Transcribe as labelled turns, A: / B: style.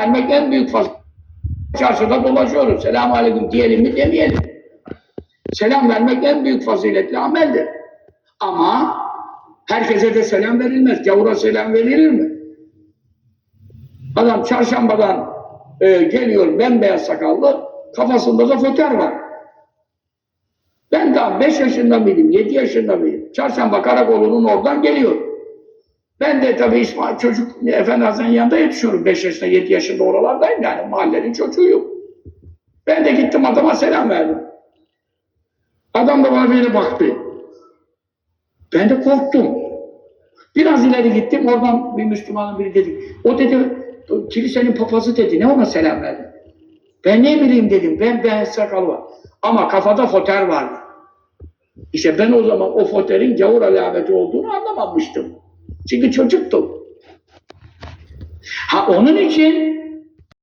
A: vermek en büyük fazilet. Çarşıda dolaşıyoruz. Selamun aleyküm diyelim mi demeyelim. Selam vermek en büyük faziletli ameldir. Ama herkese de selam verilmez. Gavura selam verilir mi? Adam çarşambadan e, geliyor bembeyaz sakallı, kafasında da föter var. Ben daha 5 yaşında mıydım, 7 yaşında mıydım? Çarşamba karakolunun oradan geliyor. Ben de tabii İsmail çocuk Efendi Hazretleri'nin yanında yetişiyorum. 5 yaşında, 7 yaşında oralardayım yani mahallenin çocuğuyum. Ben de gittim adama selam verdim. Adam da bana böyle baktı. Ben de korktum. Biraz ileri gittim, oradan bir Müslümanın biri dedi. O dedi, kilisenin papazı dedi, ne ona selam verdi? Ben ne bileyim dedim, ben ben sakal var. Ama kafada foter vardı. İşte ben o zaman o foterin gavur alameti olduğunu anlamamıştım. Çünkü çocuktum. Ha onun için